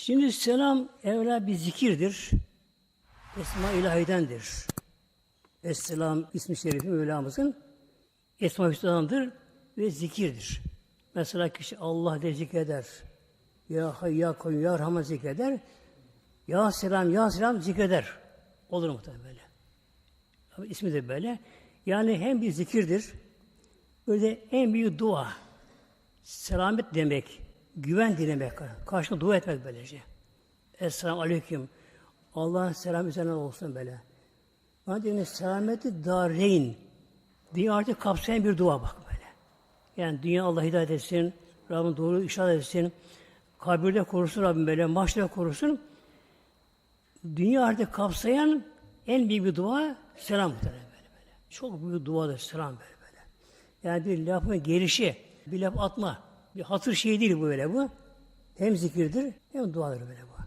Şimdi selam evvela bir zikirdir. Esma ilahidendir. Esselam ismi şerifi Mevlamızın Esma Hüsna'dandır ve zikirdir. Mesela kişi Allah de zikreder. Ya Hay, Ya Koyun, Ya Rahman zikreder. Ya Selam, Ya Selam zikreder. Olur muhtemelen böyle. Ama ismi de böyle. Yani hem bir zikirdir, böyle en büyük dua. Selamet demek, güven dilemek, karşına dua etmek böylece. Esselamu Aleyküm. Allah'ın selamı üzerine olsun böyle. Madem selameti dareyn diye artık kapsayan bir dua bak böyle. Yani dünya Allah hidayet etsin, Rabbim doğru işaret etsin, kabirde korusun Rabbim böyle, mahşerde korusun. Dünya artık kapsayan en büyük bir dua selam böyle böyle. Çok büyük duadır selam böyle böyle. Yani bir lafın gelişi, bir laf atma, bir hatır şey değil bu böyle bu. Hem zikirdir hem duadır böyle bu.